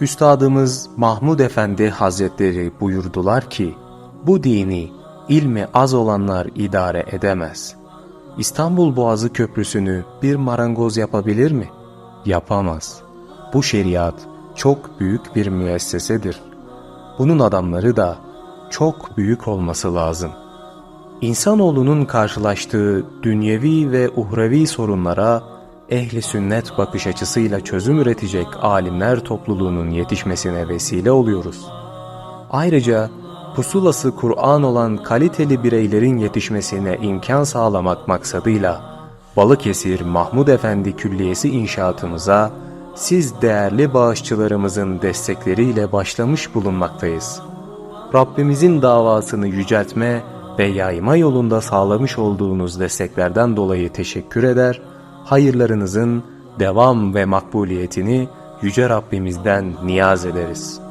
Üstadımız Mahmud Efendi Hazretleri buyurdular ki, bu dini ilmi az olanlar idare edemez. İstanbul Boğazı Köprüsü'nü bir marangoz yapabilir mi? Yapamaz. Bu şeriat çok büyük bir müessesedir. Bunun adamları da çok büyük olması lazım. İnsanoğlunun karşılaştığı dünyevi ve uhrevi sorunlara ehli sünnet bakış açısıyla çözüm üretecek alimler topluluğunun yetişmesine vesile oluyoruz. Ayrıca pusulası Kur'an olan kaliteli bireylerin yetişmesine imkan sağlamak maksadıyla Balıkesir Mahmud Efendi Külliyesi inşaatımıza siz değerli bağışçılarımızın destekleriyle başlamış bulunmaktayız. Rabbimizin davasını yüceltme ve yayma yolunda sağlamış olduğunuz desteklerden dolayı teşekkür eder, hayırlarınızın devam ve makbuliyetini Yüce Rabbimizden niyaz ederiz.''